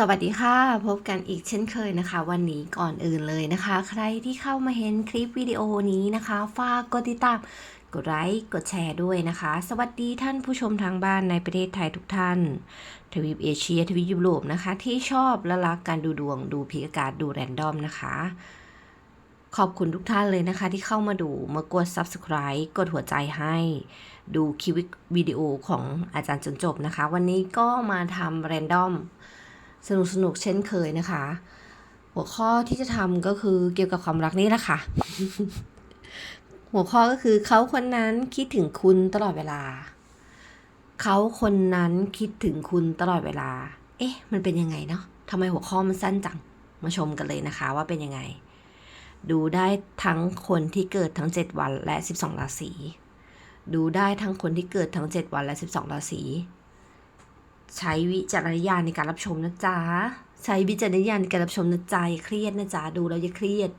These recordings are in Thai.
สวัสดีค่ะ พบกันอีกเช่นเคยนะคะ วันนี้ก่อนอื่นเลยนะคะ ใครที่เข้ามาเห็นคลิปวิดีโอนี้นะคะฝากกดติดตามกดไลค์กดแชร์ด้วยนะคะ สวัสดีท่านผู้ชมทางบ้านในประเทศไทยทุกท่าน ทวีปเอเชียทวีปยุโรปนะคะ ที่ชอบและรักการดูดวงดูพิกการดูแรนดอมนะคะ ขอบคุณทุกท่านเลยนะคะ ที่เข้ามาดูมากด subscribe กดหัวใจให้ดูคลิปวิดีโอของอาจารย์จนจบนะคะ วันนี้ก็มาทำแรนดอม สนุกสนุกเช่นเคยนะคะ หัวข้อที่จะทำก็คือเกี่ยวกับความรักนี่แหละค่ะ หัวข้อก็คือเขาคนนั้นคิดถึงคุณตลอดเวลา เขาคนนั้นคิดถึงคุณตลอดเวลา เอ๊ะ มันเป็นยังไงเนาะทำไมหัวข้อมันสั้นจัง มาชมกันเลยนะคะว่าเป็นยังไง ดูได้ทั้งคนที่เกิดทั้ง 7 วันและ 12 ราศี ดูได้ทั้งคนที่เกิดทั้ง 7 วันและ 12 ราศี ใช้วิจารณญาณในการรับชมนะจ๊ะใช้วิจารณญาณในการรับชมนะจ๊ะอย่าเครียดนะจ๊ะดูแล้วอย่าเครียด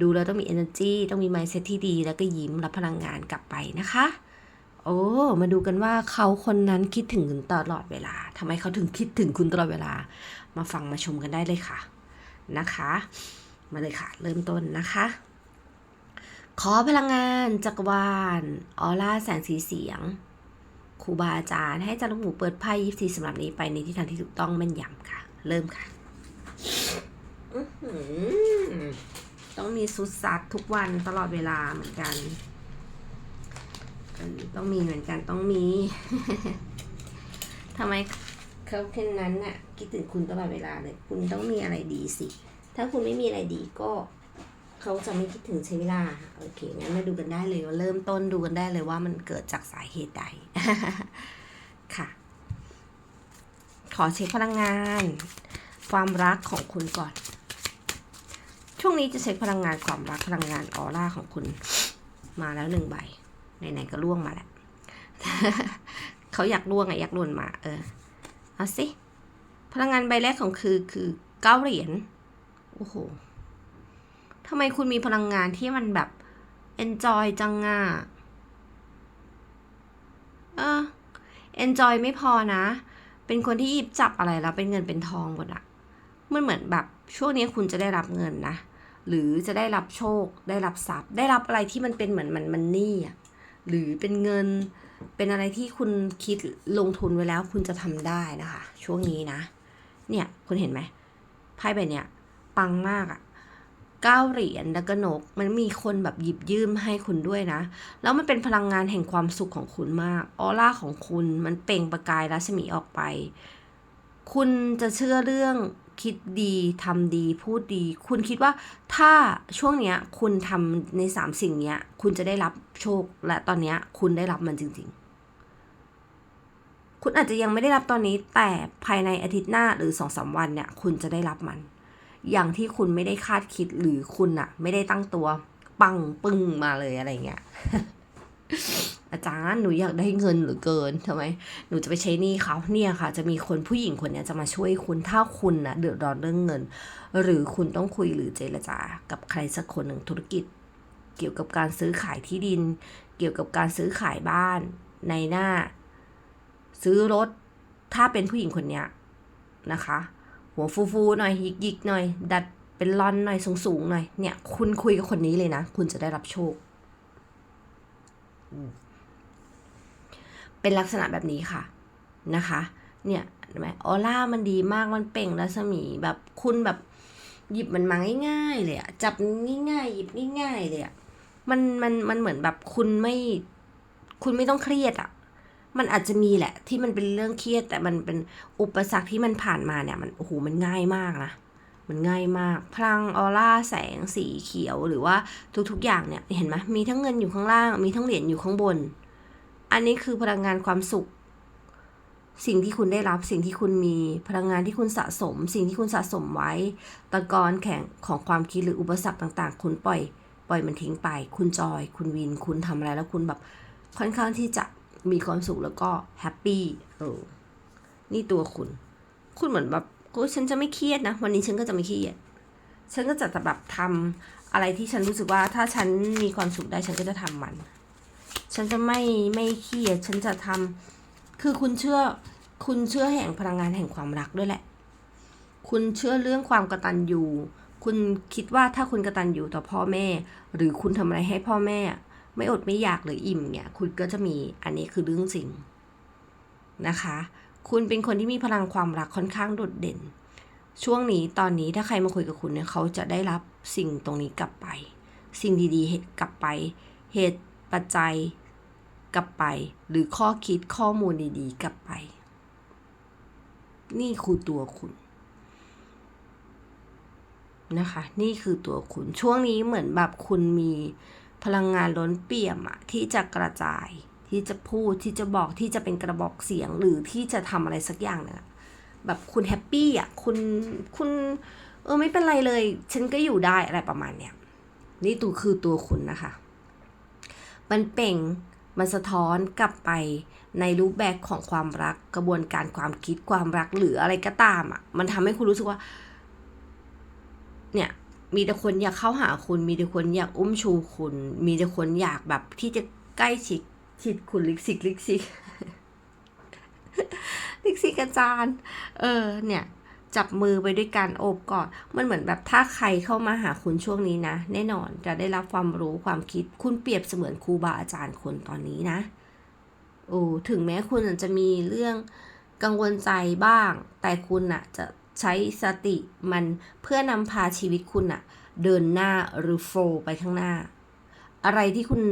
ดูแล้วต้องมี energy ต้องมี mindset ที่ดี แล้วก็ยิ้มรับพลังงานกลับไปนะคะ โอ้มาดูกันว่าเขาคนนั้นคิดถึงคุณตลอดเวลาทำไมเขาถึงคิดถึงคุณตลอดเวลา มาฟังมาชมกันได้เลยค่ะนะคะ มาเลยค่ะ เริ่มต้นนะคะ ขอพลังงานจักรวาลออร่าแสงสีเสียง ครูบาอาจารย์ ให้อาจารย์ลูกหมูเปิดไพ่ยิปซีสำหรับนี้ไปในทิศทางที่ถูกต้องแม่นยำค่ะ เริ่มค่ะต้องมีสุดซัดทุกวันตลอดเวลาเหมือนกัน ต้องมีเหมือนกันต้องมีทำไมเขาเช่นนั้นน่ะคิดถึงคุณตลอดเวลาเลย คุณต้องมีอะไรดีสิ ถ้าคุณไม่มีอะไรดีก็ เขาจะไม่คิดถึงใช้เวลาโอเคงั้นมาดูกันได้เลยว่าเริ่มต้นดูกันได้เลยว่ามันเกิดจากสาเหตุใดค่ะ ขอเช็คพลังงาน ความรักของคุณก่อน ช่วงนี้จะเช็คพลังงานความรักพลังงานออร่าของคุณ มาแล้วหนึ่งใบไหนๆก็ล่วงมาแล้วเขาอยากล่วงอะอยากล่วนมา เออเอาสิพลังงานใบแรกของคือคือเก้าเหรียญโอ้โห ทำไมคุณมีพลังงานที่มันแบบ enjoy จังอะเออ enjoy ไม่พอนะ เป็นคนที่หยิบจับอะไรแล้วเป็นเงินเป็นทองหมดอะมันเหมือนแบบช่วงนี้คุณจะได้รับเงินนะ หรือจะได้รับโชค ได้รับทรัพย์ ได้รับอะไรที่มันเป็นเหมือนมันมันนี่อะหรือเป็นเงิน เป็นอะไรที่คุณคิดลงทุนไว้แล้ว คุณจะทำได้นะคะ ช่วงนี้นะ เนี่ยคุณเห็นไหมไพ่ใบเนี้ยปังมากอะ เก้าเหรียญแล้วก็นก มันมีคนแบบหยิบยื่นให้คุณด้วยนะ แล้วมันเป็นพลังงานแห่งความสุขของคุณมาก ออร่าของคุณมันเปล่งประกายรัศมีออกไป คุณจะเชื่อเรื่องคิดดีทำดีพูดดี คุณคิดว่าถ้าช่วงเนี้ยคุณทำในสามสิ่งเนี้ย คุณจะได้รับโชคและตอนเนี้ยคุณได้รับมันจริง ๆ คุณอาจจะยังไม่ได้รับตอนนี้แต่ภายในอาทิตย์หน้าหรือสองสามวันเนี่ย คุณจะได้รับมัน อย่างที่คุณไม่ได้คาดคิดหรือคุณอะไม่ได้ตั้งตัว ปังปึ้งมาเลยอะไรเงี้ยอาจารย์หนูอยากได้เงินหรือเกินทำไมหนูจะไปใช้หนี้เขาเนี่ยค่ะ จะมีคนผู้หญิงคนนี้จะมาช่วยคุณถ้าคุณนะเดือดร้อนเรื่องเงิน หรือคุณต้องคุยหรือเจรจา กับใครสักคนหนึ่งธุรกิจ เกี่ยวกับการซื้อขายที่ดิน เกี่ยวกับการซื้อขายบ้าน ในหน้า ซื้อรถ ถ้าเป็นผู้หญิงคนนี้นะคะ หัวฟูๆหน่อยหยิกๆหน่อย ดัดเป็นลอนหน่อยสูงๆหน่อยเนี่ย คุณคุยกับคนนี้เลยนะ คุณจะได้รับโชคอืมเป็นลักษณะแบบนี้ค่ะนะคะ เนี่ยเห็นไหมออร่ามันดีมากมันเปล่งรัศมีแบบคุณแบบหยิบมันมาง่ายๆเลยอะจับง่ายๆหยิบง่ายๆเลยอะมันมันมันเหมือนแบบคุณไม่ คุณไม่ต้องเครียดอะ มันอาจจะมีแหละ ที่มันเป็นเรื่องเครียด แต่มันเป็นอุปสรรคที่มันผ่านมาเนี่ย มันโอ้โหมันง่ายมากนะมันง่ายมาก พลังออร่าแสงสีเขียวหรือว่าทุกๆอย่างเนี่ยเห็นไหมมีทั้งเงินอยู่ข้างล่าง มีทั้งเหรียญอยู่ข้างบน อันนี้คือพลังงานความสุข สิ่งที่คุณได้รับสิ่งที่คุณมีพลังงานที่คุณสะสม สิ่งที่คุณสะสมไว้ ตะกอนแข่งของความคิดหรืออุปสรรคต่างๆ คุณปล่อย ปล่อยมันทิ้งไป คุณจอย คุณวิน คุณทำอะไรแล้วคุณแบบค่อนข้างที่จะ มีความสุขแล้วก็แฮปปี้เออนี่ตัวคุณ คุณเหมือนแบบโอ้ฉันจะไม่เครียดนะ วันนี้ฉันก็จะไม่เครียด ฉันก็จะแบบทำอะไรที่ฉันรู้สึกว่า ถ้าฉันมีความสุขได้ฉันก็จะทำมัน ฉันจะไม่ไม่เครียด ฉันจะทำคือคุณเชื่อ คุณเชื่อแห่งพลังงานแห่งความรักด้วยแหละ คุณเชื่อเรื่องความกตัญญูคุณคิดว่าถ้าคุณกตัญญูต่อพ่อแม่ หรือคุณทำอะไรให้พ่อแม่ ไม่อดไม่อยากหรืออิ่มเนี่ย คุณก็จะมีอันนี้คือเรื่องจริงนะคะ คุณเป็นคนที่มีพลังความรักค่อนข้างโดดเด่น ช่วงนี้ตอนนี้ถ้าใครมาคุยกับคุณเนี่ยเขาจะได้รับสิ่งตรงนี้กลับไป สิ่งดีๆกลับไป เหตุปัจจัยกลับไป หรือข้อคิดข้อมูลดีๆ กลับไป นี่คือตัวคุณนะคะ นี่คือตัวคุณช่วงนี้เหมือนแบบคุณมี พลังงานล้นเปี่ยมอะที่จะกระจาย ที่จะพูดที่จะบอกที่จะเป็นกระบอกเสียงหรือที่จะทำอะไรสักอย่างเนี่ยแบบคุณแฮปปี้อะคุณคุณเออไม่เป็นไรเลย ฉันก็อยู่ได้อะไรประมาณเนี้ยนี่ตัวคือตัวคุณนะคะ มันเป่งมันสะท้อนกลับไปในรูปแบบของความรักกระบวนการความคิดความรักหรืออะไรก็ตามอะ่ะ มันทำให้คุณรู้สึกว่า เนี่ย มีแต่คนอยากเข้าหาคุณ มีแต่คนอยากอุ้มชูคุณ มีแต่คนอยากแบบที่จะใกล้ชิดชิดคุณลิกซิกลิกซิกลิกซิกอาจารย์ เออ เนี่ยจับมือไปด้วยกันโอบกอด มันเหมือนแบบถ้าใครเข้ามาหาคุณช่วงนี้นะ แน่นอนจะได้รับความรู้ความคิด คุณเปรียบเสมือนครูบาอาจารย์คนตอนนี้นะ โอ้ ถึงแม้คุณจะมีเรื่องกังวลใจบ้าง แต่คุณอะจะ ใช้สติมันเพื่อนำพาชีวิตคุณอะเดินหน้าหรือโฟลไปข้างหน้า อะไรที่คุณ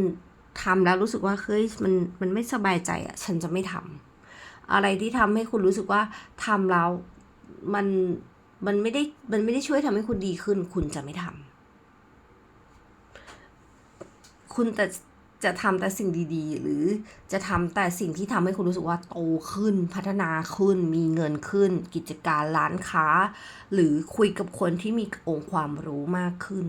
ทำแล้วรู้สึกว่าเฮ้ยมันมันไม่สบายใจอะฉันจะไม่ทำอะไรที่ทำให้คุณรู้สึกว่าทำแล้วมันมันไม่ได้มันไม่ได้ช่วยทำให้คุณดีขึ้น คุณจะไม่ทำคุณแต่ จะทำแต่สิ่งดีๆ หรือจะทำแต่สิ่งที่ทำให้คุณรู้สึกว่าโตขึ้น พัฒนาขึ้น มีเงินขึ้น กิจการร้านค้า หรือคุยกับคนที่มีองค์ความรู้มากขึ้น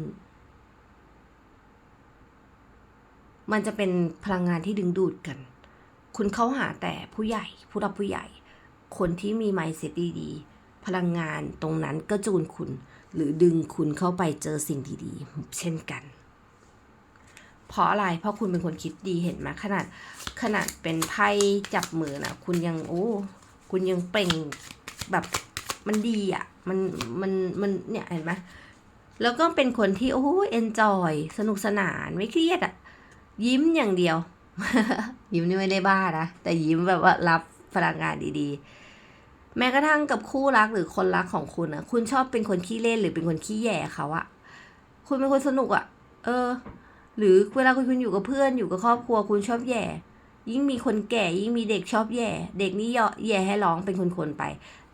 มันจะเป็นพลังงานที่ดึงดูดกัน คุณเข้าหาแต่ผู้ใหญ่ ผู้รับผู้ใหญ่ คนที่มีไมซ์เซ็ตดีๆพลังงานตรงนั้นก็จูนคุณ หรือดึงคุณเข้าไปเจอสิ่งดีๆ เช่นกัน เพราะอะไร เพราะคุณเป็นคนคิดดีเห็นไหมขนาดขนาดเป็นไพ่จับมือนะคุณยังโอ้คุณยังเปล่งแบบมันดีอะ่ะมันมันมันเนี่ยเห็นไหมแล้วก็เป็นคนที่โอ้เอนจอยสนุกสนานไม่เครียดอะ่ะ ยิ้มอย่างเดียว ยิ้มนี่ไม่ได้บ้านะ แต่ยิ้มแบบว่ารับพลังงานดีๆ แม้กระทั่งกับคู่รักหรือคนรักของคุณอะคุณชอบเป็นคนขี้เล่นหรือเป็นคนขี้แย่เขาอะคุณเป็นคนสนุกอะเออ หรือเวลาคุณอยู่กับเพื่อนอยู่กับครอบครัวคุณชอบแย่ ยิ่งมีคนแก่ยิ่งมีเด็กชอบแย่ เด็กนี่แย่ให้ร้องเป็นคนๆไป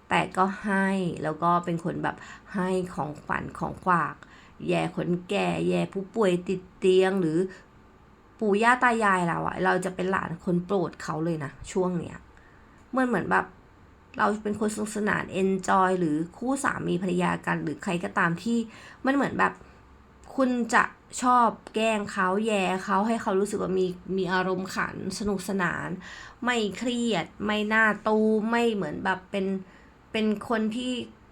แต่ก็ให้แล้วก็เป็นคนแบบให้ของขวัญของฝาก แย่คนแก่ แย่ผู้ป่วยติดเตียงหรือปู่ย่าตายายเราอะเราจะเป็นหลานคนโปรดเขาเลยนะ ช่วงเนี้ยเหมือนเหมือนแบบเราเป็นคนสนุกสนานเอนจอยหรือคู่สามีภรรยากันหรือใครก็ตามที่มันเหมือนแบบ คุณจะชอบแกล้งเขาแย่เขาให้เขารู้สึกว่ามีมีอารมณ์ขันสนุกสนาน ไม่เครียด ไม่หน่าตูไม่เหมือนแบบเป็นเป็นคนที่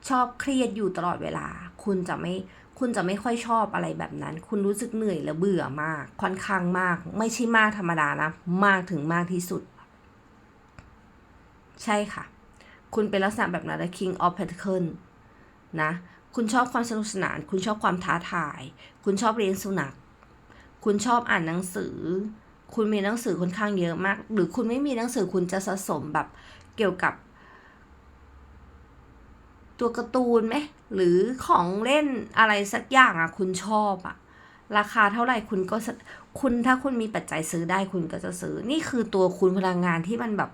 ชอบเครียดอยู่ตลอดเวลา คุณจะไม่คุณจะไม่ค่อยชอบอะไรแบบนั้น คุณรู้สึกเหนื่อยและเบื่อมาก ค่อนข้างมาก ไม่ใช่มากธรรมดานะ มากถึงมากที่สุด ใช่ค่ะ คุณเป็นลักษณะแบบนั้น King of Pentacle นะ คุณชอบความสนุกสนาน คุณชอบความท้าทาย คุณชอบเรียนสุนัข คุณชอบอ่านหนังสือ คุณมีหนังสือค่อนข้างเยอะมาก หรือคุณไม่มีหนังสือคุณจะสะสมแบบเกี่ยวกับ ตัวการ์ตูนไหมหรือของเล่นอะไรสักอย่างอะ คุณชอบอะ ราคาเท่าไหร่คุณก็คุณถ้าคุณมีปัจจัยซื้อได้คุณก็จะซื้อ นี่คือตัวคุณพลังงานที่มันแบบ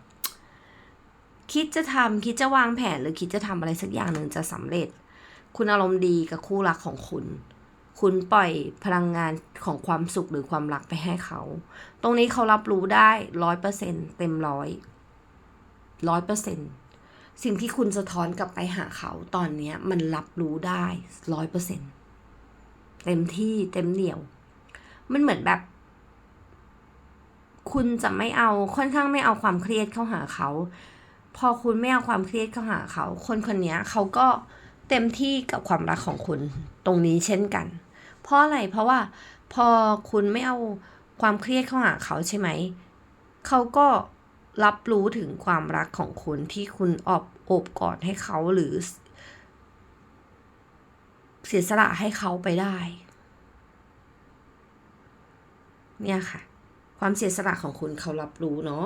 คิดจะทำคิดจะวางแผนหรือคิดจะทำอะไรสักอย่างหนึ่งจะสำเร็จ คุณอารมณ์ดีกับคู่รักของคุณ คุณปล่อยพลังงานของความสุขหรือความรักไปให้เขา ตรงนี้เขารับรู้ได้ร้อยเปอร์เซ็นเต็มร้อยร้อยเปอร์เซ็นสิ่งที่คุณสะท้อนกลับไปหาเขาตอนเนี้ยมันรับรู้ได้ร้อยเปอร์เซ็นเต็มที่เต็มเหนียว มันเหมือนแบบ คุณจะไม่เอาค่อนข้างไม่เอาความเครียดเข้าหาเขา พอคุณไม่เอาความเครียดเข้าหาเขา คนคนนี้เขาก็เเต็มที่กับความรักของคุณตรงนี้เช่นกัน เพราะอะไรเพราะว่าพอคุณไม่เอาความเครียดเข้าหาเขาใช่ไหม เขาก็รับรู้ถึงความรักของคุณที่คุณอบโอบกอดให้เขาหรือ เสียสละให้เขาไปได้ เนี่ยค่ะ ความเสียสละของคุณเขารับรู้เนาะ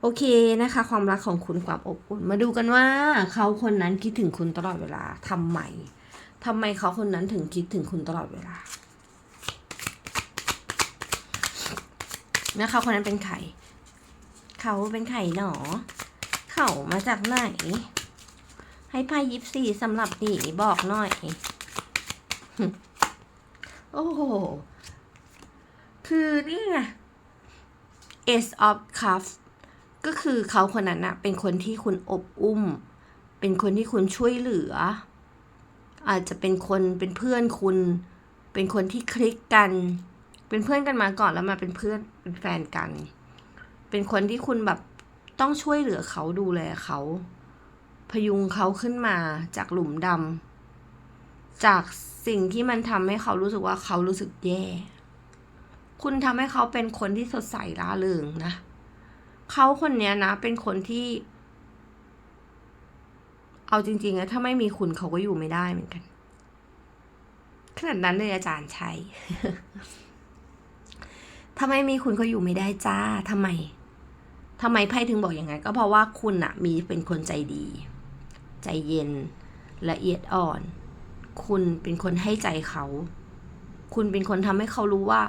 โอเคนะคะ ความรักของคุณความอบอุ่น มาดูกันว่า เขาคนนั้นคิดถึงคุณตลอดเวลาทำไมทำไมเขาคนนั้นถึงคิดถึงคุณตลอดเวลาแล้วเขาคนนั้นเป็นใครเขาเป็นใครหนอ เขามาจากไหน ให้ไพ่ยิปซีสำหรับหนีบอกหน่อย โอ้โห คือนี่ไง Ace of Cups ก็คือเขาคนนั้นอะเป็นคนที่คุณอบอุ้ม เป็นคนที่คุณช่วยเหลือ อาจจะเป็นคนเป็นเพื่อนคุณ เป็นคนที่คลิกกัน เป็นเพื่อนกันมาก่อนแล้วมาเป็นเพื่อนเป็นแฟนกัน เป็นคนที่คุณแบบต้องช่วยเหลือเขาดูแลเขา พยุงเขาขึ้นมาจากหลุมดำจากสิ่งที่มันทำให้เขารู้สึกว่าเขารู้สึกแย่ คุณทำให้เขาเป็นคนที่สดใสร่าเริงนะเขาคนเนี้ยนะ เป็นคนที่ เอาจริงๆอะถ้าไม่มีคุณเขาก็อยู่ไม่ได้เหมือนกัน ขนาดนั้นเลยอาจารย์ชัยถ้าไม่มีคุณเขาอยู่ไม่ได้จ้าทำไมทำไมไพ่ถึงบอกอย่างไง ก็เพราะว่าคุณอะมีเป็นคนใจดี ใจเย็นละเอียดอ่อน คุณเป็นคนให้ใจเขา คุณเป็นคนทำให้เขารู้ว่า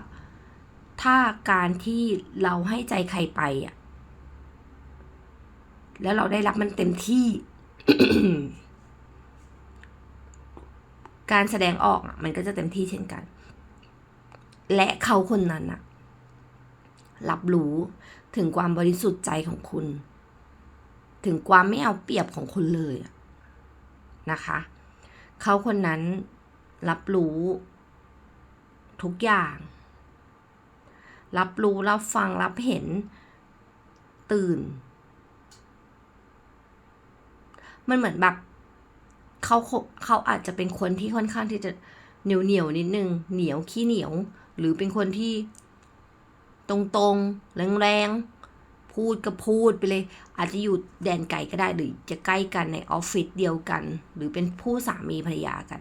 ถ้าการที่เราให้ใจใครไปอะ แล้วเราได้รับมันเต็มที่ การแสดงออกอะมันก็จะเต็มที่เช่นกัน และเขาคนนั้นอะรับรู้ถึงความบริสุทธิ์ใจของคุณ ถึงความไม่เอาเปรียบของคุณเลยนะคะ เขาคนนั้นรับรู้ทุกอย่าง รับรู้รับฟังรับเห็น ตื่น มันเหมือนแบบเขาเขาอาจจะเป็นคนที่ค่อนข้างที่จะเหนียวเหนียวนิดนึงเหนียวขี้เหนียว หรือเป็นคนที่ ตรงๆ แรงๆ พูดก็พูดไปเลย อาจจะอยู่แดนไก่ก็ได้หรือจะใกล้กันในออฟฟิศเดียวกัน หรือเป็นผู้สามีภรรยากัน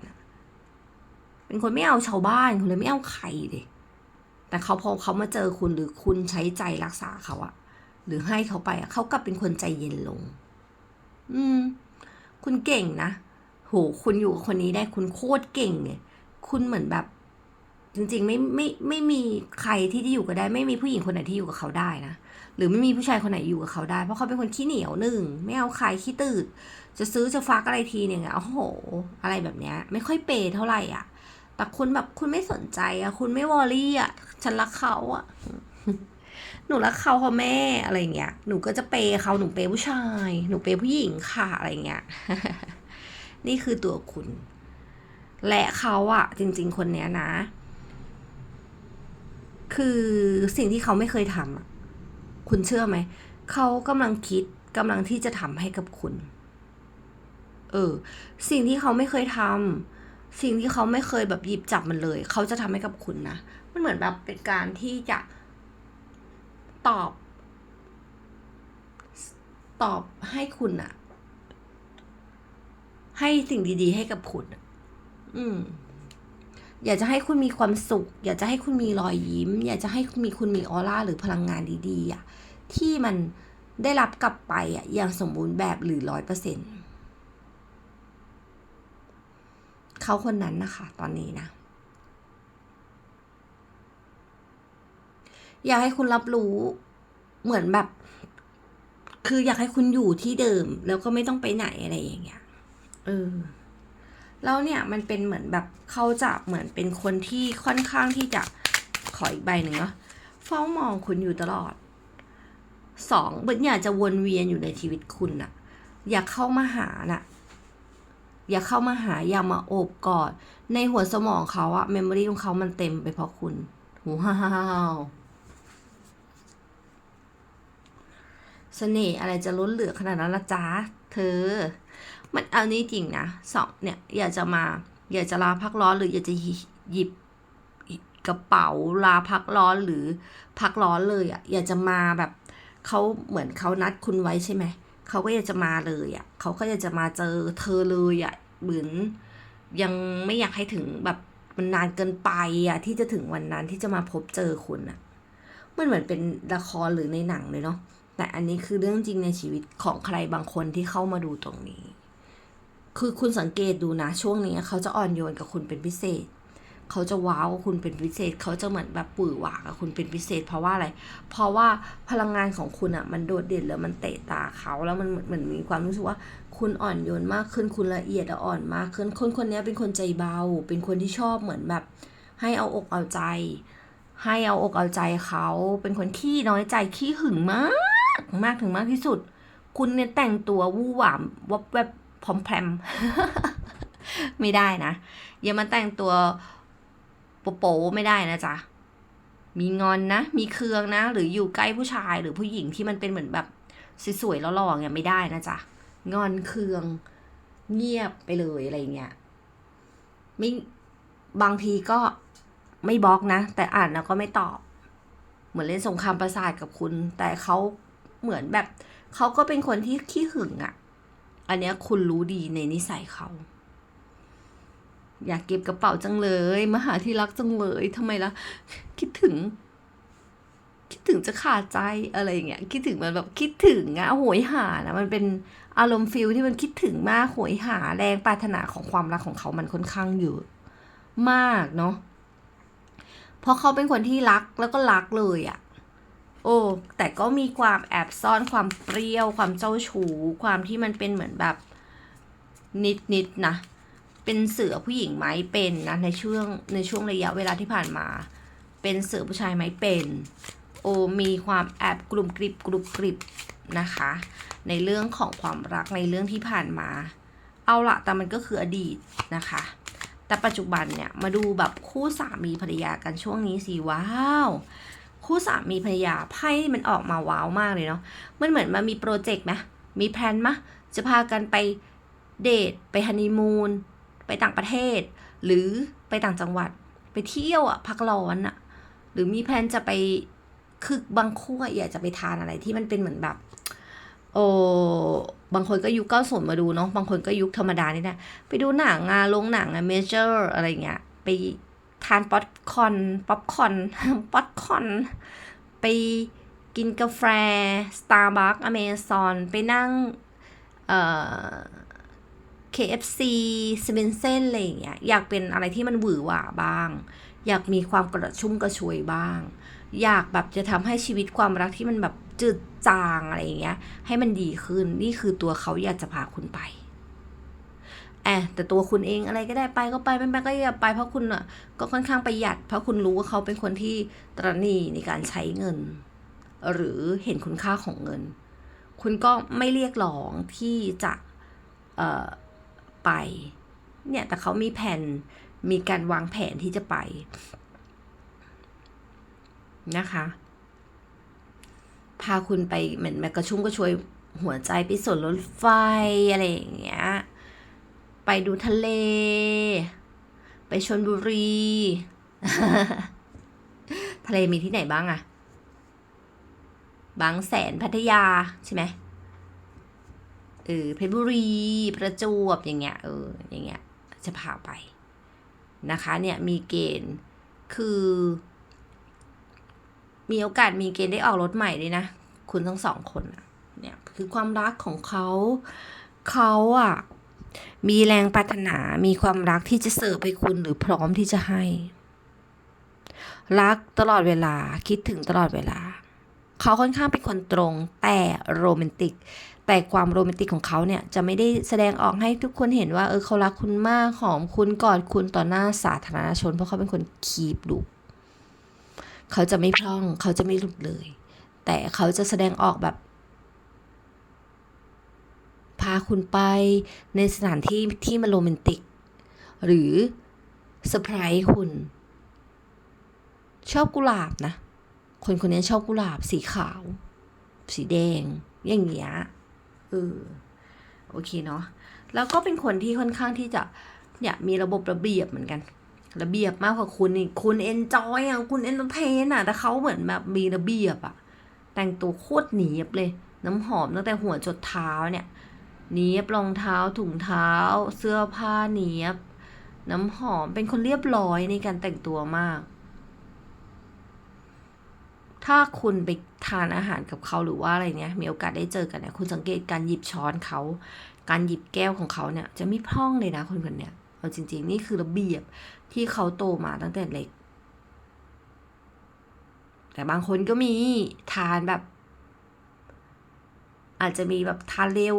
เป็นคนไม่เอาชาวบ้านคนเลยไม่เอาใครเลย แต่เขาพอเขามาเจอคุณหรือคุณใช้ใจรักษาเขาอะหรือให้เขาไปอะเขากลับเป็นคนใจเย็นลง อืม คุณเก่งนะโหคุณอยู่กับคนนี้ได้คุณโคตรเก่งเนี่ย คุณเหมือนแบบ จริงๆ ไม่ไม่ไม่มีใครที่จะอยู่กับได้ ไม่มีผู้หญิงคนไหนที่อยู่กับเขาได้นะหรือไม่มีผู้ชายคนไหนอยู่กับเขาได้ เพราะเขาเป็นคนขี้เหนียวหนึ่งไม่เอาใครขี้ตืดจะซื้อจะฟักอะไรทีเนี่ยโอ้โห อะไรแบบเนี้ย ไม่ค่อยเปย์เท่าไหร่อะ แต่คุณแบบคุณไม่สนใจอะคุณไม่วอรี่อะฉันรักเขาอะหนูรักเขาค่ะแม่อะไรเงี้ย หนูก็จะเปย์เขาหนูเปย์ผู้ชาย หนูเปย์ผู้หญิงค่ะอะไรเงี้ย นี่คือตัวคุณ และเขาอะจริง ๆ คนเนี้ยนะ คือสิ่งที่เขาไม่เคยทำอะคุณเชื่อไหม เขากำลังคิดกำลังที่จะทำให้กับคุณ เออ สิ่งที่เขาไม่เคยทำ สิ่งที่เขาไม่เคยแบบหยิบจับมันเลย เขาจะทำให้กับคุณนะมันเหมือนแบบเป็นการที่จะตอบ ตอบให้คุณอะให้สิ่งดีๆ ให้กับคุณอะอืม อยากจะให้คุณมีความสุข อยากจะให้คุณมีรอยยิ้ม อยากจะให้คุณมีคุณมีออร่าหรือพลังงานดีๆอะที่มันได้รับกลับไปอะอย่างสมบูรณ์แบบหรือร้อยเปอร์เซ็นต์ เขาคนนั้นนะคะตอนนี้นะ อยากให้คุณรับรู้เหมือนแบบ คืออยากให้คุณอยู่ที่เดิม แล้วก็ไม่ต้องไปไหนอะไรอย่างเงี้ยเออแล้วเนี่ยมันเป็นเหมือนแบบเขาจะเหมือนเป็นคนที่ค่อนข้างที่จะขออีกใบหนึ่งเนาะเฝ้ามองคุณอยู่ตลอดสองเหมือนอยากจะวนเวียนอยู่ในชีวิตคุณน่ะอยากเข้ามาหาน่ะ อย่าเข้ามาหาอย่ามาโอบกอด ในหัวสมองเขาอะเมมโมรีของเขามันเต็มไปเพราะคุณหูฮ่าวเสน่ห์อะไรจะล้นเหลือขนาดนั้นละจ้าเธอ มันเอานี้จริงนะสองเนี่ยอยากจะมา อยากจะลาพักร้อนหรืออยากจะหยิบกระเป๋าลาพักร้อนหรือพักร้อนเลยอะ่ะอยากจะมาแบบเขาเหมือนเขานัดคุณไว้ใช่ไหม เขาก็อยากจะมาเลยอะ่ะเขาก็อยากจะมาเจอเธอเลยอะ่ะเหมือนยังไม่อยากให้ถึงแบบมันนานเกินไปอะที่จะถึงวันนั้นที่จะมาพบเจอคุณอะมันเหมือนเป็นละครหรือในหนังเลยเนาะแต่อันนี้คือเรื่องจริงในชีวิตของใครบางคนที่เข้ามาดูตรงนี้ คือคุณสังเกตดูนะ ช่วงนี้เขาจะอ่อนโยนกับคุณเป็นพิเศษ เขาจะว้าวคุณเป็นพิเศษ เขาจะเหมือนแบบปุ๋ยหวากับคุณเป็นพิเศษ เพราะว่าอะไร เพราะว่าพลังงานของคุณอะมันโดดเด่นแล้วมันเตะตาเขาแล้วมันเหมือนเหมือนมีความรู้สึกว่าคุณอ่อนโยนมากขึ้นคุณละเอียดอ่อนมากขึ้นคนคนนี้เป็นคนใจเบา เป็นคนที่ชอบเหมือนแบบ ให้เอาอกเอาใจ ให้เอาอกเอาใจเขาเป็นคนขี้น้อยใจขี้หึงมากมากถึงมากที่สุด คุณเนี่ยแต่งตัววู่หวามวับแวบพร้อมแพรมไม่ได้นะอย่ามาแต่งตัว โป๊ะไม่ได้นะจ๊ะ มีงอนนะ มีเคืองนะ หรืออยู่ใกล้ผู้ชายหรือผู้หญิงที่มันเป็นเหมือนแบบสวยๆแล้วหล่อเนี่ยไม่ได้นะจ๊ะ งอนเคือง เงียบไปเลยอะไรเงี้ยไม่บางทีก็ไม่บล็อกนะ แต่อ่านแล้วก็ไม่ตอบ เหมือนเล่นสงครามประสาทกับคุณ แต่เขาเหมือนแบบเขาก็เป็นคนที่ขี้หึงอะ่ะ อันเนี้ยคุณรู้ดีในนิสัยเขา อยากเก็บกระเป๋าจังเลยมาหาที่รักจังเลยทำไมล่ะ คิดถึง คิดถึงจะขาดใจอะไรอย่างเงี้ยคิดถึงมันแบบคิดถึงอะโหยหานะมันเป็นอารมณ์ฟิลที่มันคิดถึงมากโหยหาแรงปรารถนาของความรักของเขามันค่อนข้างเยอะมากเนาะเพราะเขาเป็นคนที่รักแล้วก็รักเลยอะโอ้แต่ก็มีความแอบซ่อนความเปรี้ยว ความเจ้าชู้ความที่มันเป็นเหมือนแบบนิดนิดๆนะ เป็นเสือผู้หญิงไหมเป็นนะในช่วงในช่วงระยะเวลาที่ผ่านมา เป็นเสือผู้ชายไหมเป็น โอมีความแอบกลุ่มกริบกรุบกริบนะคะ ในเรื่องของความรักในเรื่องที่ผ่านมา เอาละแต่มันก็คืออดีตนะคะ แต่ปัจจุบันเนี่ยมาดูแบบคู่สามีภรรยากันช่วงนี้สิว้าวคู่สามีภรรยาไพ่มันออกมาว้าวมากเลยเนาะ มันเหมือนมามีโปรเจกต์ไหมมีแพลนมะ จะพากันไปเดทไปฮันนีมูน ไปต่างประเทศ หรือไปต่างจังหวัด ไปเที่ยวอะพักร้อนอะหรือมีแพลนจะไปคือบางคู่อะอยากจะไปทานอะไรที่มันเป็นเหมือนแบบ โอ้บางคนก็ยุคเก้าศูนมาดูเนาะบางคนก็ยุคธรรมดานี่นะไปดูหนังอะลงหนังอะเมเจอร์อะไรเงี้ยไปทานป๊อปคอนป๊อปคอนป๊อปคอนไปกินกาแฟ Starbucks Amazon ไปนั่ง เอ่อ KFC สเ e นเซนอะไรอย่างเงี้ยอยากเป็นอะไรที่มันหวือหวาบ้าง อยากมีความกระชุ่มกระชวยบ้าง อยากแบบจะทำให้ชีวิตความรักที่มันแบบจืดจางอะไรอย่างเงี้ย ให้มันดีขึ้นนี่คือตัวเขาอยากจะพาคุณไปแอบแต่ตัวคุณเองอะไรก็ได้ไปก็ไปไม่ไปก็อย่าไปเพราะคุณอะก็ค่อนข้างประหยัด เพราะคุณรู้ว่าเขาเป็นคนที่ตระหนี่ในการใช้เงิน หรือเห็นคุณค่าของเงิน คุณก็ไม่เรียกร้องที่จะเอ่อ ไป เนี่ยแต่เขามีแผนมีการวางแผนที่จะไป นะคะ พาคุณไปเหมือนแบบกระชุ่มกระชวยหัวใจไปสวนรถไฟอะไรอย่างเงี้ย ไปดูทะเล ไปชนบุรี ทะเลมีที่ไหนบ้างอะบางแสนพัทยาใช่ไหม เออเพชรบุรีประจวบอย่างเงี้ยเอออย่างเงี้ยจะพาไปนะคะเนี่ยมีเกณฑ์คือ มีโอกาสมีเกณฑ์ได้ออกรถใหม่ด้วยนะ คุณทั้งสองคนเนี่ยคือความรักของเขาเขาอะมีแรงปรารถนา มีความรักที่จะเสิร์ฟให้คุณหรือพร้อมที่จะให้ รักตลอดเวลาคิดถึงตลอดเวลา เขาค่อนข้างเป็นคนตรงแต่โรแมนติก แต่ความโรแมนติกของเขาเนี่ยจะไม่ได้แสดงออกให้ทุกคนเห็นว่าเออเขารักคุณมากหอมคุณกอดคุณต่อหน้าสาธารณชน เพราะเขาเป็นคนคีบดุเขาจะไม่พร่องเขาจะไม่หลุดเลย แต่เขาจะแสดงออกแบบพาคุณไปในสถานที่ที่มันโรแมนติก หรือเซอร์ไพรส์คุณ ชอบกุหลาบนะ คนคนนี้ชอบกุหลาบสีขาว สีแดง อย่างเงี้ย ออโอเคเนาะแล้วก็เป็นคนที่ค่อนข้างที่จะเนี่ยมีระบบระเบียบเหมือนกัน ระเบียบมากกว่าคุณอีกคุณเอนจอยอะคุณเอนเตอร์เทนอะแต่เขาเหมือนแบบมีระเบียบอะแต่งตัวโคตรเนียบเลย น้ำหอมตั้งแต่หัวจดเท้าเนี่ยเนียบรองเท้าถุงเท้า เสื้อผ้าเนียบ น้ำหอมเป็นคนเรียบร้อยในการแต่งตัวมาก ถ้าคุณไปทานอาหารกับเขาหรือว่าอะไรเนี้ยมีโอกาสได้เจอกันเนี่ยคุณสังเกตการหยิบช้อนเขา การหยิบแก้วของเขาเนี่ยจะไม่พร่องเลยนะคนคนเนี้ยเอาจริง ๆ นี่คือระเบียบที่เขาโตมาตั้งแต่เล็ก แต่บางคนก็มีทานแบบ อาจจะมีแบบทานเร็ว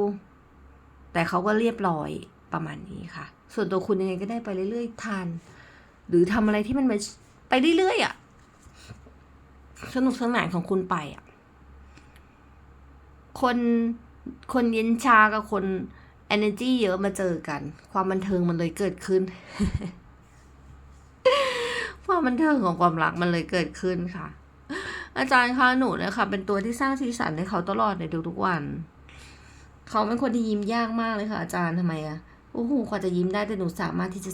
แต่เขาก็เรียบร้อยประมาณนี้ค่ะ ส่วนตัวคุณยังไงก็ได้ไปเรื่อยๆ ทาน หรือทำอะไรที่มันไปไปเรื่อยๆอะ สนุกสนานของคุณไปอะ คนคนเย็นชากับคน energy เยอะมาเจอกัน ความบันเทิงมันเลยเกิดขึ้น ความบันเทิงของความรักมันเลยเกิดขึ้นค่ะ อาจารย์คะหนูนะคะ เป็นตัวที่สร้างสีสันให้เขาตลอดในทุกๆวัน เขาเป็นคนที่ยิ้มยากมากเลยค่ะ อาจารย์ทำไมอะโอ้โหกว่าจะยิ้มได้แต่หนูสามารถที่จะ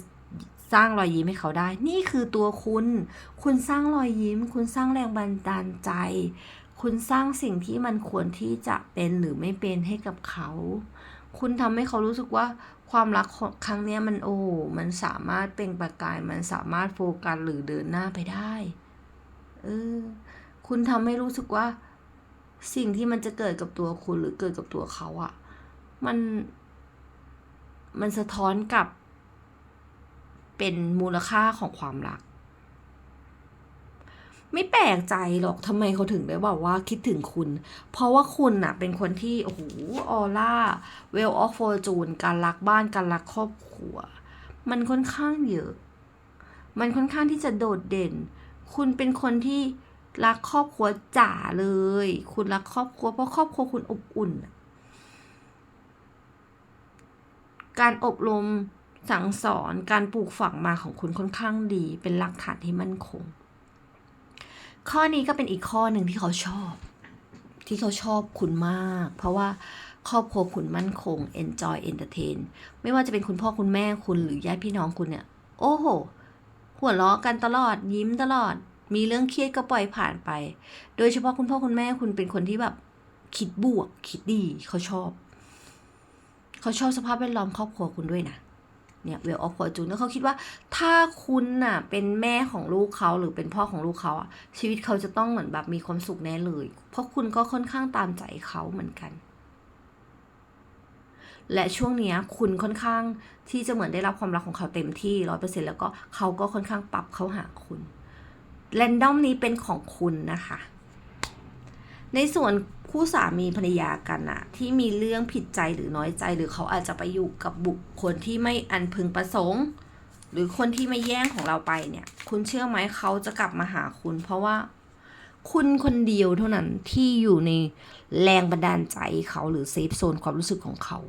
สร้างรอยยิ้มให้เขาได้ นี่คือตัวคุณ คุณสร้างรอยยิ้ม คุณสร้างแรงบันดาลใจ คุณสร้างสิ่งที่มันควรที่จะเป็นหรือไม่เป็นให้กับเขา คุณทำให้เขารู้สึกว่าความรักครั้งนี้มันโอ้มันสามารถเป็นประกาย มันสามารถโฟกัสหรือเดินหน้าไปได้เออคุณทำให้รู้สึกว่า สิ่งที่มันจะเกิดกับตัวคุณหรือเกิดกับตัวเขาอะมัน มันสะท้อนกับ เป็นมูลค่าของความรัก ไม่แปลกใจหรอกทำไมเขาถึงได้บอกว่าคิดถึงคุณ เพราะว่าคุณน่ะ เป็นคนที่ โอ้โหออร่าเวลออฟฟอร์จูนการรักบ้านการรักครอบครัว มันค่อนข้างเยอะ มันค่อนข้างที่จะโดดเด่น คุณเป็นคนที่รักครอบครัวจ๋าเลย คุณรักครอบครัวเพราะครอบครัวคุณอบอุ่น การอบรม สั่งสอนการปลูกฝังมาของคุณค่อนข้างดี เป็นหลักฐานที่มั่นคง ข้อนี้ก็เป็นอีกข้อหนึ่งที่เขาชอบ ที่เขาชอบคุณมาก เพราะว่าครอบครัวคุณมั่นคง enjoy entertain ไม่ว่าจะเป็นคุณพ่อคุณแม่คุณหรือญาติพี่น้องคุณเนี่ย โอ้โห หัวเราะกันตลอด ยิ้มตลอด มีเรื่องเครียดก็ปล่อยผ่านไป โดยเฉพาะคุณพ่อคุณแม่คุณเป็นคนที่แบบคิดบวก คิดดีเขาชอบ เขาชอบสภาพแวดล้อมครอบครัวคุณด้วยนะ เนี่ยเวลออฟฟอร์จูนเขาคิดว่าถ้าคุณน่ะเป็นแม่ของลูกเขาหรือเป็นพ่อของลูกเขาอะชีวิตเขาจะต้องเหมือนแบบมีความสุขแน่เลย เพราะคุณก็ค่อนข้างตามใจเขาเหมือนกัน และช่วงนี้คุณค่อนข้างที่จะเหมือนได้รับความรักของเขาเต็มที่ร้อยเปอร์เซ็นแล้วก็เขาก็ค่อนข้างปรับเข้าหาคุณแรนดอมนี้เป็นของคุณนะคะ ในส่วน คู่สามีภรรยากันอะที่มีเรื่องผิดใจหรือน้อยใจ หรือเขาอาจจะไปอยู่กับบุคคลที่ไม่อันพึงประสงค์ หรือคนที่ไม่แย่งของเราไปเนี่ย คุณเชื่อไหมเขาจะกลับมาหาคุณ เพราะว่า คุณคนเดียวเท่านั้นที่อยู่ในแรงบันดาลใจเขาหรือเซฟโซนความรู้สึกของเขา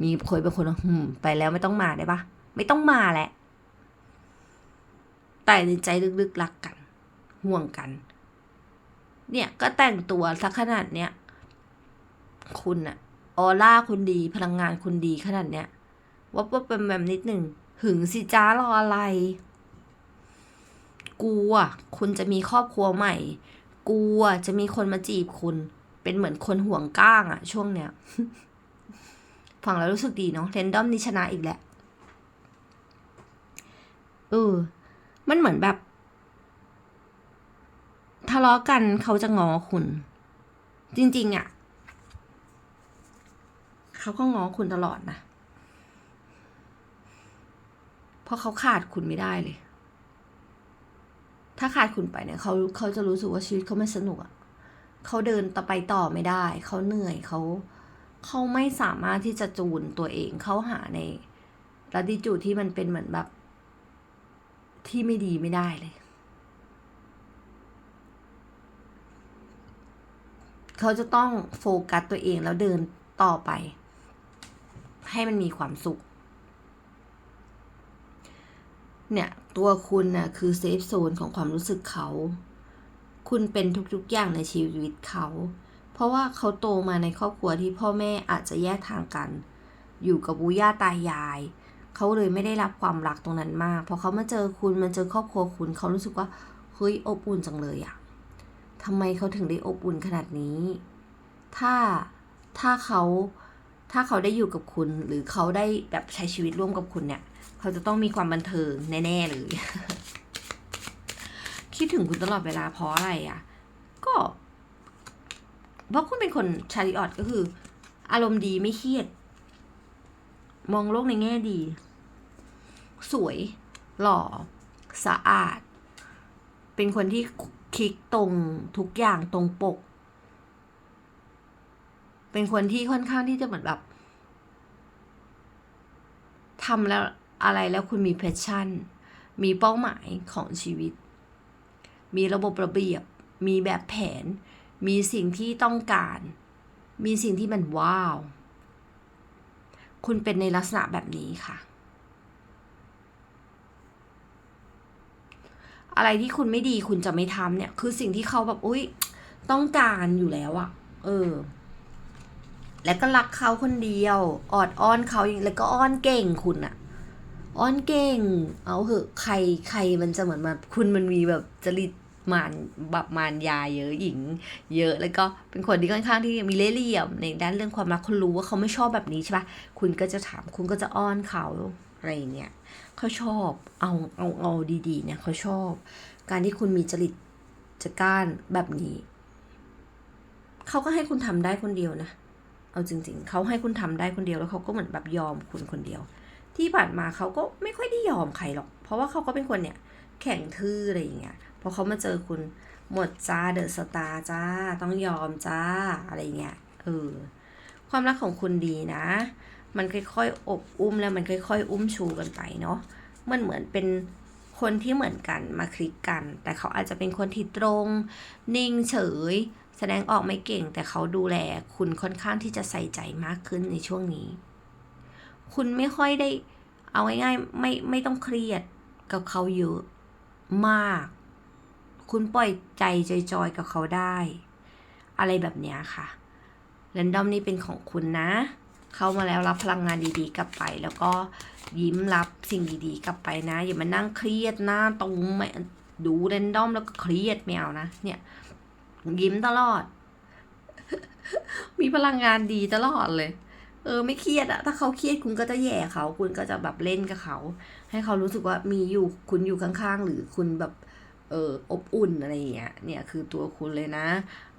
มีเคยเป็นคนว่าหืมไปแล้วไม่ต้องมาได้ปะไม่ต้องมาแหละแต่ในใจลึกๆรักกัน ห่วงกัน เนี่ยก็แต่งตัวสักขนาดเนี้ยคุณอะออร่าคุณดีพลังงานคุณดีขนาดเนี้ยว่าว่าเป็นแบบนิดหนึ่งหึงสิจ้ารออะไร กลัวคุณจะมีครอบครัวใหม่ กลัวจะมีคนมาจีบคุณ เป็นเหมือนคนห่วงก้างอะช่วงเนี้ยฟังแล้วรู้สึกดีเนาะเรนดอมนี่ชนะอีกแหล้วเออมันเหมือนแบบ ทะเลาะกันเขาจะงอคุณ จริง ๆอะ่ะเขาก็งอคุณตลอดนะ เพราะเขาขาดคุณไม่ได้เลย ถ้าขาดคุณไปเนี่ยเขาเขาจะรู้สึกว่าชีวิตเขาไม่สนุกอะ่ะเขาเดินต่อไปต่อไม่ได้ เขาเหนื่อยเขาเขาไม่สามารถที่จะจูนตัวเองเข้าหาในระดิจูดที่มันเป็นเหมือนแบบ ที่ไม่ดีไม่ได้เลย เขาจะต้องโฟกัสตัวเองแล้วเดินต่อไป ให้มันมีความสุข เนี่ย ตัวคุณนะ่ะคือเซฟโซนของความรู้สึกเขา คุณเป็นทุกๆอย่างในชีวิตเขา เพราะว่าเขาโตมาในครอบครัวที่พ่อแม่อาจจะแยกทางกัน อยู่กับบุย่าตายาย เขาเลยไม่ได้รับความรักตรงนั้นมาก พอเขามาเจอคุณมาเจอครอบครัวคุณเขารู้สึกว่าเฮ้ยอบอุ่นจังเลยอะ ทำไมเขาถึงได้อบอุ่นขนาดนี้ ถ้าถ้าเขาถ้าเขาได้อยู่กับคุณ หรือเขาได้แบบใช้ชีวิตร่วมกับคุณเนี่ย เขาจะต้องมีความบันเทิงแน่ๆเลย คิดถึงคุณตลอดเวลาเพราะอะไรอะ ก็เพราะคุณเป็นคนชาริออดก็คือ อารมณ์ดีไม่เครียด มองโลกในแง่ดี สวย หล่อ สะอาด เป็นคนที่ คลิกตรงทุกอย่างตรงปก เป็นคนที่ค่อนข้างที่จะเหมือนแบบทำแล้วอะไรแล้วคุณมีแพชชั่น มีเป้าหมายของชีวิต มีระบบระเบียบ มีแบบแผน มีสิ่งที่ต้องการ มีสิ่งที่มันว้าว คุณเป็นในลักษณะแบบนี้ค่ะ อะไรที่คุณไม่ดีคุณจะไม่ทำเนี่ย คือสิ่งที่เขาแบบอุ้ยต้องการอยู่แล้วอะเออ แล้วก็รักเขาคนเดียว ออดอ้อนเขาอย่างแล้วก็อ้อนเก่งคุณอะอ้อนเก่ง เอาเหอะใครใครมันจะเหมือนมาคุณมันมีแบบจริตมานแบบมารยาเยอะหญิง เยอะแล้วก็เป็นคนที่ค่อนข้างที่มีเล่ห์เหลี่ยม ในด้านเรื่องความรักคุณรู้ว่าเขาไม่ชอบแบบนี้ใช่ปะคุณก็จะถามคุณก็จะอ้อนเขาอะไรอย่างเงี้ย เขาชอบ เอาเอาเอาดีๆเนี่ยเขาชอบ การที่คุณมีจริตจักร้านแบบนี้เขาก็ให้คุณทำได้คนเดียวนะ เอาจริง ๆ เขาให้คุณทำได้คนเดียวแล้วเขาก็เหมือนแบบยอมคุณคนเดียว ที่ผ่านมาเขาก็ไม่ค่อยได้ยอมใครหรอก เพราะว่าเขาก็เป็นคนเนี่ย แข็งทื่ออะไรอย่างเงี้ย พอเขามาเจอคุณหมดจ้าเดอะสตาร์จ้า ต้องยอมจ้าอะไรเงี้ย เออ ความรักของคุณดีนะ มันค่อยๆ อบอุ้มแล้วมันค่อยๆ อุ้มชูกันไปเนาะมันเหมือนเป็นคนที่เหมือนกันมาคลิกกัน แต่เขาอาจจะเป็นคนที่ตรง นิ่งเฉย แสดงออกไม่เก่ง แต่เขาดูแล คุณค่อนข้างที่จะใส่ใจมากขึ้นในช่วงนี้ คุณไม่ค่อยได้ เอาง่ายๆไม่ไม่ต้องเครียดกับเขาเยอะมาก คุณปล่อยใจจอยๆกับเขาได้ อะไรแบบนี้ค่ะแรนดอมนี่เป็นของคุณนะ เข้ามาแล้วรับพลังงานดีๆ กลับไป แล้วก็ยิ้มรับสิ่งดีๆ กลับไปนะ อย่ามานั่งเครียดหน้าตรงไม่ดูแรนดอมแล้วก็เครียดไม่เอานะ เนี่ย ยิ้มตลอด มีพลังงานดีตลอดเลย เออ ไม่เครียดอะถ้าเขาเครียดคุณก็จะแย่เขา คุณก็จะแบบเล่นกับเขา ให้เขารู้สึกว่ามีอยู่คุณอยู่ข้างๆ หรือคุณแบบ อออบอุ่นอะไรอย่างเงี้ยเนี่ยคือตัวคุณเลยนะ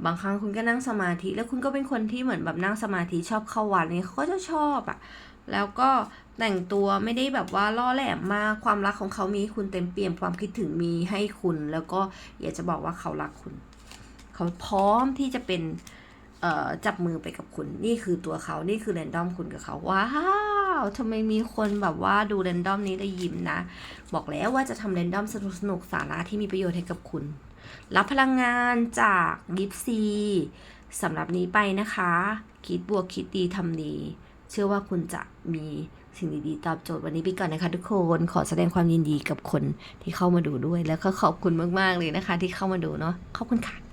บางครั้งคุณก็นั่งสมาธิ แล้วคุณก็เป็นคนที่เหมือนแบบนั่งสมาธิชอบเข้าวัดเนี่ยเขาก็จะชอบอะแล้วก็แต่งตัวไม่ได้แบบว่าล่อแหลมมากความรักของเขามีให้คุณเต็มเปี่ยมความคิดถึงมีให้คุณ แล้วก็อยากจะบอกว่าเขารักคุณ เขาพร้อมที่จะเป็น จับมือไปกับคุณ นี่คือตัวเขานี่คือแรนดอมคุณกับเขา ว้าวทำไมมีคนแบบว่าดูแรนดอมนี้ได้ยิ้มนะ บอกแล้วว่าจะทำแรนดอมสนุกสนุกสาระที่มีประโยชน์ให้กับคุณ รับพลังงานจากยิปซีสำหรับนี้ไปนะคะ คิดบวกคิดดีทำดี เชื่อว่าคุณจะมีสิ่งดีๆ ตอบโจทย์วันนี้ไปก่อนนะคะทุกคน ขอแสดงความยินดีกับคนที่เข้ามาดูด้วย แล้วก็ขอบคุณมากๆเลยนะคะ ที่เข้ามาดูเนาะขอบคุณค่ะ